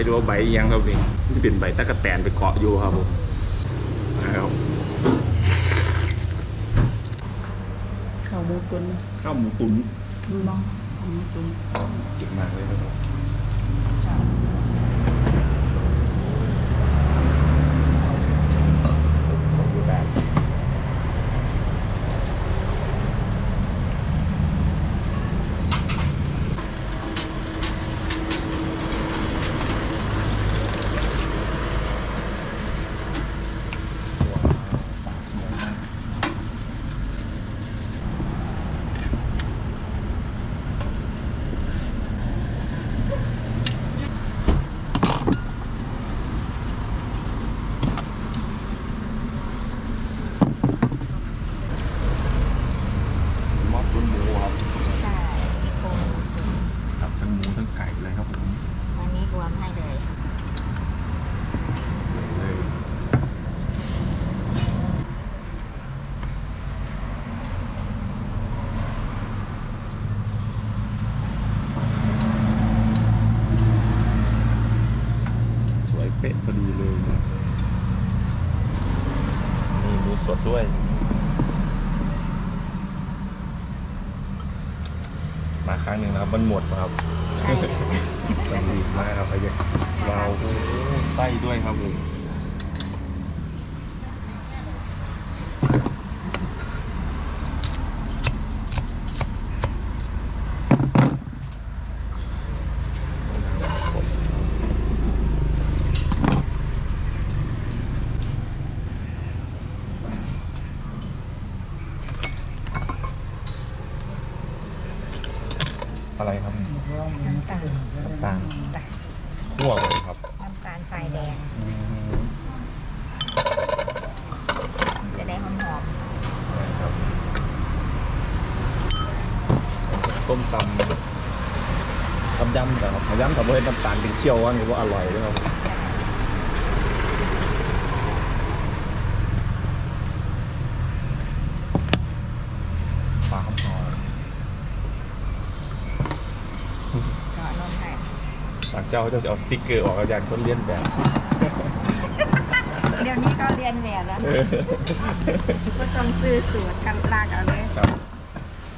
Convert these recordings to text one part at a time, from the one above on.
ให้ดูว่าใบอิหยังครับนี่มันจะเป็นใบตะกะแตนไปเกาะอยู่ครับผมนะครับข้าวหมูตุ๋นข้าวหมูตุ๋นบ้องข้าวหมูตุ๋นเก่งมากเลยครับผมสมบูรณ์แบบ สามสวยมากมอบตุ้นหมูครับ ใช่ซี่โครง ครับทั้งหมูทั้งไก่เลยครับผม วันนี้รวมให้เลย เลย สวยเป๊ะพอดีเลยนะมีหมูสดด้วย มาครั้งหนึ่งนะครับ มันหมดครับใช่ มันดีมากครับไอ้เนี่ยว้าวโอ้โหไส้ด้วยครับผมสดอะไรครับ น้ำตาล น้ำตาลคั่วเลยครับ น้ำตาลทรายแดงมันจะได้หอมหอมนะครับส้มตำตำยำนะครับตำยำกับเบอร์น้ำตาลเป็นเคี่ยวว่านี่ว่าอร่อยด้วยครับปลาข้าวซอย ๆก็นมให้ หลัง เจ้าเขาจะเอาสติ๊กเกอร์ออกอาจารย์คนเลียนแบบเดี๋ยวนี้ก็เรียนแบบแล้วเออก็ต้องซื้อสูตรกันลากเอาเลยครับ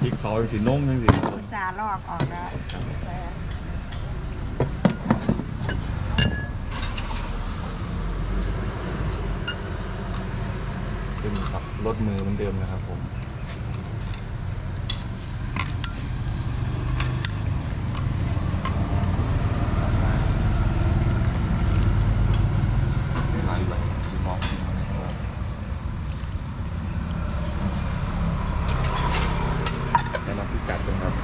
พริกเขาเป็นสีนุ่มจังสิอุตส่าห์ลอกออกแล้วเป็นครับรถมือเหมือนเดิมนะครับผมเวลาอยู่แบบที่มอสซิ่งนะครับแนะนำพิกัดกันครับ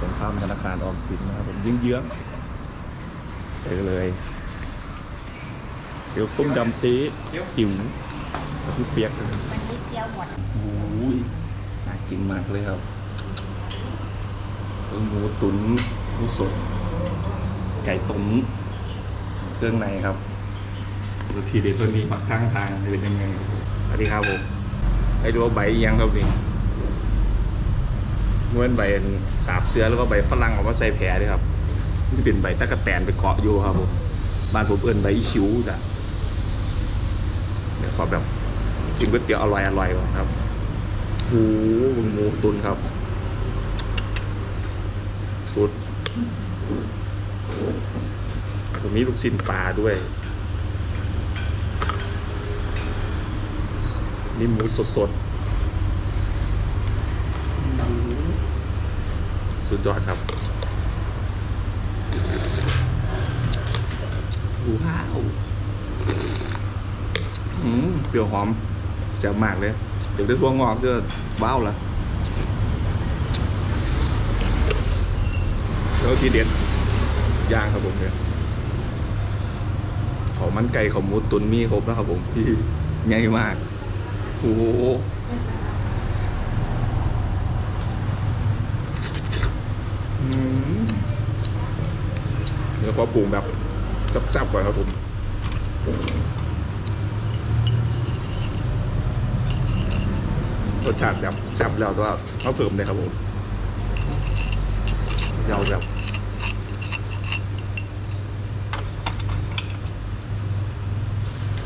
ตรงข้ามธนาคารออมสินนะครับผมยิ่ง เยื้องๆเจอเลยเดี๋ยวต้มยำตีหิวกับพี่เปียกเลยวันนี้เกี๊ยวหมดโอ้ยน่ากินมากเลยครับเออหมูตุ๋นหมูสด ไก่ตุ๋นเครื่องในครับดูทีเด็ดตัวนี้ปักข้างทางเป็นยังไงสวัสดีครับผมให้ดูว่าใบอิหยังครับนี่นวลใบสาบเสือแล้วก็ใบฝรั่งออกมาใส่แผลด้วยครับ มันจะเป็นใบตะกะแตนไปเกาะอยู่ครับผมบ้านผมเอิ้นใบอีชิวจ้ะเดี๋ยวขอแบบชิมก๋วยเตี๋ยวอร่อยอร่อยก่อนครับโอ้โหหมูตุนครับ สุดตรงนี้ลูกชิ้นปลาด้วย นี่หมูสดสดๆสุดยอดครับ ว้าวอืมเปรี้ยวหอมแจ่บมากเลยเดี๋ยวได้ทั่วงอกก็ว้าวละแล้วทีเด็ดย่างครับผมเนี่ยขามันไก่เขาหมูตุนมีครบนะครับผมที่ใหญ่มากโอ้โหอืมเดี๋ยวขอปรุงแบบ จับๆก่อนครับผมรสชาติแบบแซ่บแล้วตัวเขาเพิ่มเลยครับผมเยาแบบ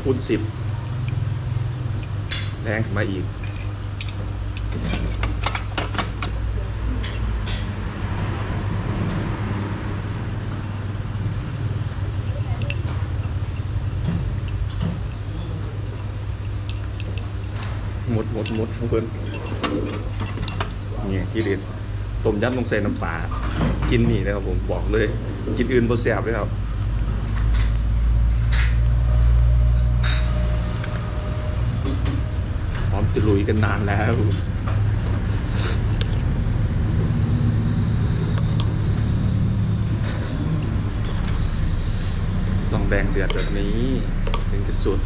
คูณสิบแรงขึ้นมาอีก มดมดเพื่อนนี่ที่เด็ดต้มยำต้องใส่น้ำปลากินนี่นะครับผมบอกเลย กินอื่นบ่แซ่บเลยครับพร้อมจะลุยกันนานแล้วต้องแดงเดือดแบบนี้ถึงจะสุด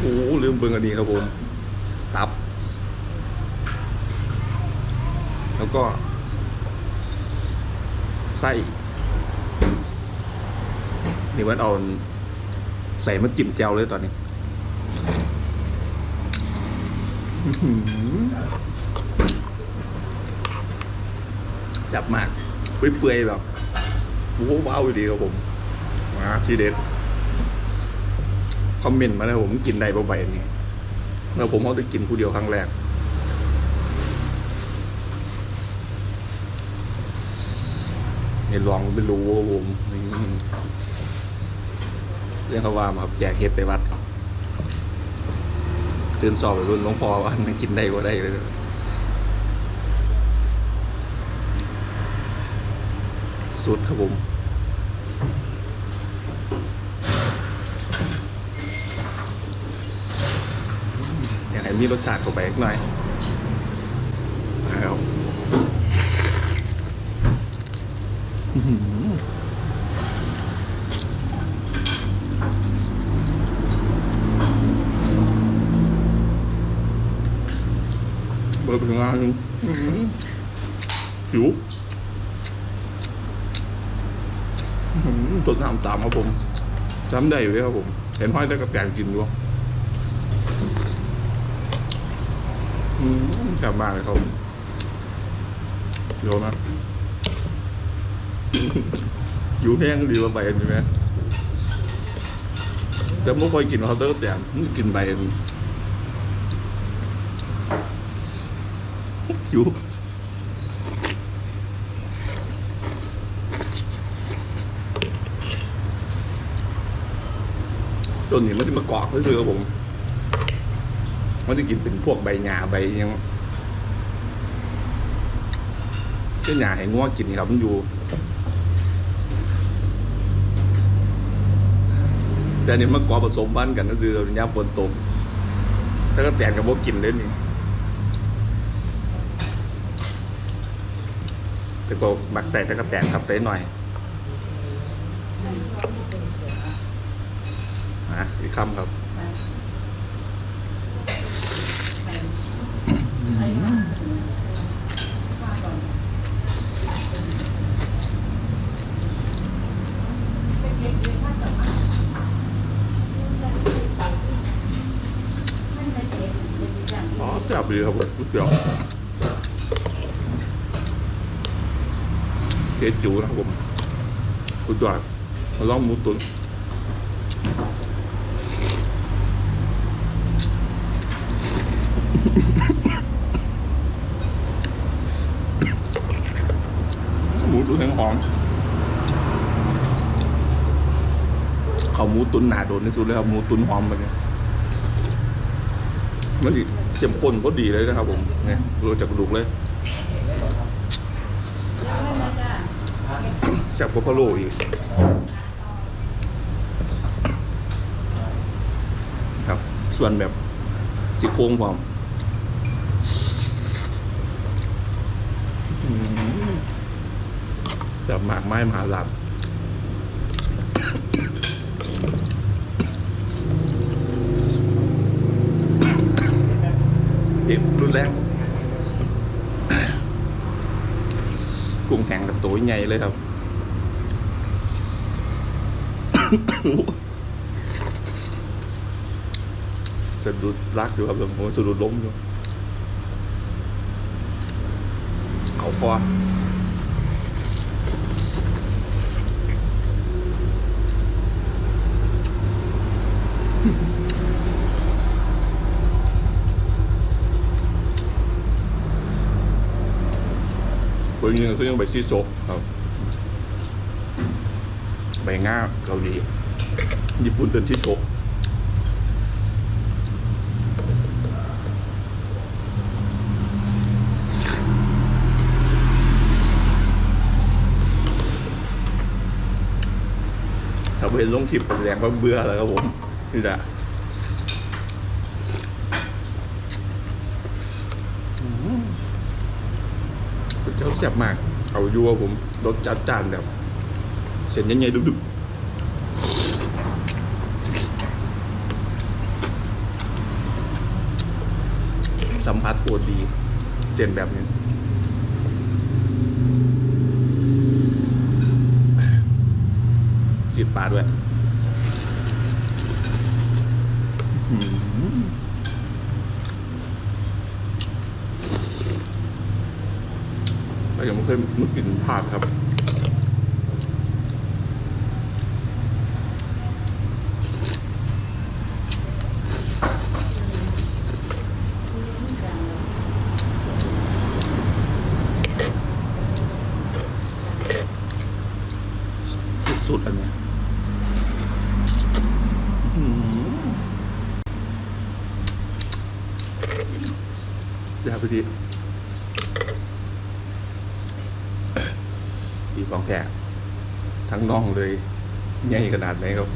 โอ้ลืมเบิ่งอันนี้ครับผม ตับ แล้วก็ไส้นี่วันเอาใส่มาจิ้มแจวเลยตอนนี้จับมากเปื่อยๆแบบว้าวๆอยู่ดีครับผมมาทีเด็ด คอมเมนต์มาเลยผมกินได้บ่ใบนี้แล้วผมเอาไปกินผู้เดียวครั้งแรกนี่ลองไม่รู้ว่าผมเรื่องเขาว่ามาครับแจกเฮ็ดไปวัดตื่นสอบไปรุ่นหลวงพ่อว่ามันกินได้ก็ได้เลยสุดครับผม อยากให้มีรสชาติเข้าไปอีกหน่อยแล้วเบิร์ดถึงงานอื้อหือหิวอื้อหือสดน้ำตามครับผมจำได้อยู่เลยครับผม เห็นห้อยได้กับแกงกินด้วย อืมกลับมาเลยครับโยนนะอยู่แห้งดีกว่าใบอันนี้ไหมแต่ไม่ค่อยกินเขาเตอร์แต่กินใบอันนี้หิวจนนี่มันจะมาเกาะเรื่อยๆครับผม มันจะกินเป็นพวกใบหญ้าใบยังเจ้าหญ้าให้ง่วกินครับมันอยู่แต่นี่มันก่อผสมพันกันก็คือยาฝนตกถ้าก็แตนกับพวกกินเลยนี่แต่ก็บักแตกแต่ก็แตนครับเต้หน่อยอะอีกคำครับ อ๋อจับดีครับผมสุดยอดเจ๊จูนะครับผมสุดยอดมาลองหมู ตุ๋นหมูตุ๋นแห้งหอมเขาหมูตุ๋นหนาโดนที่สุดเลยครับหมูตุ๋นหอมมันเนี่ยมันเข้มข้นก็ดีเลยนะครับ ผมเนี่ยรู้จากกระดูกเลยแซ่บกว่าพะโล้อีกครับ ส่วนแบบซี่โครงพร้อมอืม จับหมากไม้มหาลับเจ็บรุนแรงกุ้งแข็งกับตัวใหญ่เลยครับจะดูรักอยู่ครับผมจะดูล้มอยู่เขาคอ ตัวนี้คือยังใบซีโซะครับใบง่าเกาหลีญี่ปุ่นเป็นที่โชกถ้าเห็นลงคลิปแสดงว่าเบื่อแล้วครับผมนี่แหละคุณ เจ้าแซ่บมาก เอายู่ว่าผมรสจัดจานแบบ เส้นใหญ่ๆดุบๆสัมผัสโคตรดี เส้นแบบนี้จีดปลาด้วยอื้ อหือเรายังไม่เคยมากินผาดครับสุดอันเนี้ยอื้อหือเดี๋ยวไปดี ของแท้ทั้งน่องเลยใหญ่ขนาดไหนครับ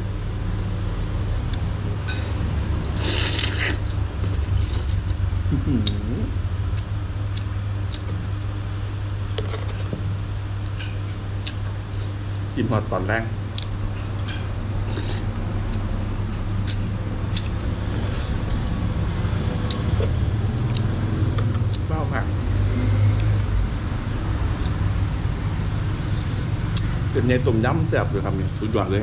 กินพอตอนแรก เบ้าผัก เป็นไงต้มยำแซ่บเลยครับนี่สุดยอดเลย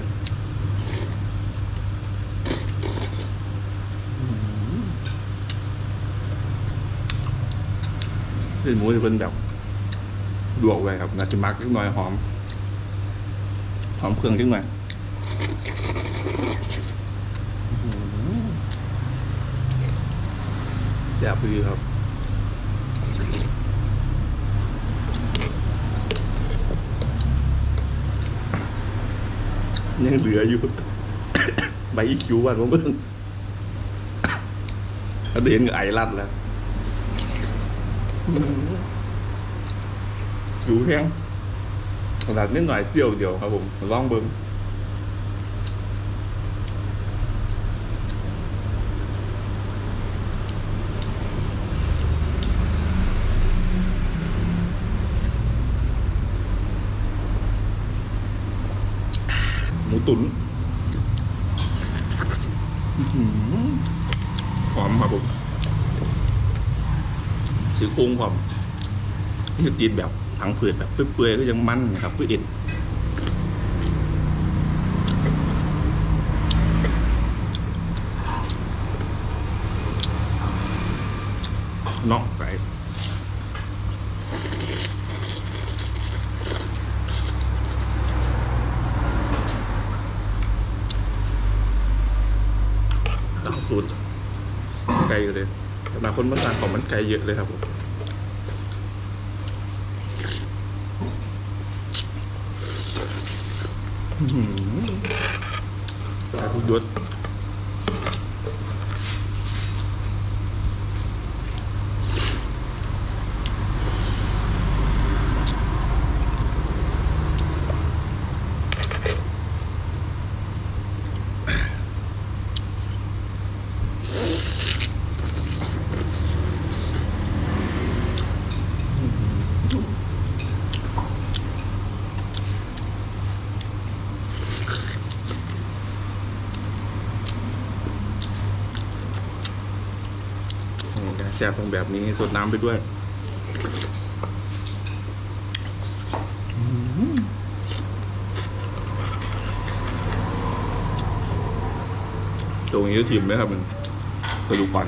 อื้อหือเป็นหมูที่เป็นแบบลวกไว้ครับน่าจะมักนิดหน่อยหอม หอมเครื่องนิดหน่อยแซ่บดีครับ ยังเหลืออยู่ ใบอีคิวบ้านผมเพิ่งเขาเดินกับไอรัดแล้วคิวแห้งขนาดนิดหน่อยเดียวเดียวครับผมลองเบิ้ง ตุ๋นหอมครับผมสีโครงความนี่จะตีนแบบผังเผือดแบบเปื่อยๆก็ยังมันนะครับเพื่อเอ็นเนาะไก่ดาวสูตรไก่เลยแต่มา คนมาสั่งของมันไก่เยอะเลยครับผมแต่ทุกยศ แช่ตรงแบบนี้สดน้ำไปด้วยตรงนี้ก็ทิมไหมครับมันกระดูกปัน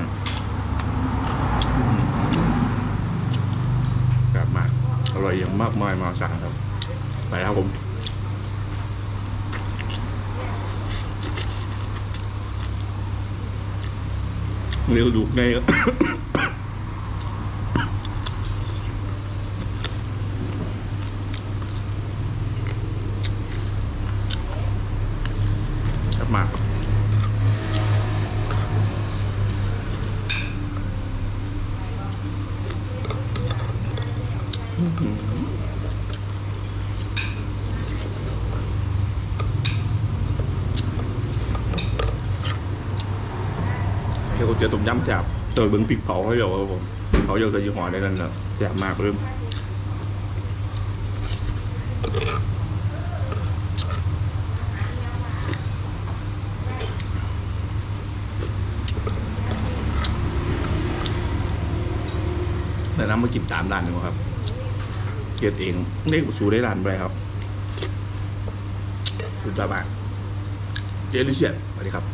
แบบมากอร่อยอย่างมากมายมหาศาลครับ ไปครับผม เร็วดูไงาย มากอื้อหือ เฮ้ยเขาเจอต้มยำแซ่บเจอเบิ้งพริกเผาเขาเยอะครับผมพริกเผาเยอะเคยยี่ห้อได้นั่นนะแซ่บมากเลยแต่น้ำมากินตามร้านดีกว่าครับ เกียรเองเรียกสูได้ร้านไปครับสุดยอดมากเจลิเชียสสวัสดีครับ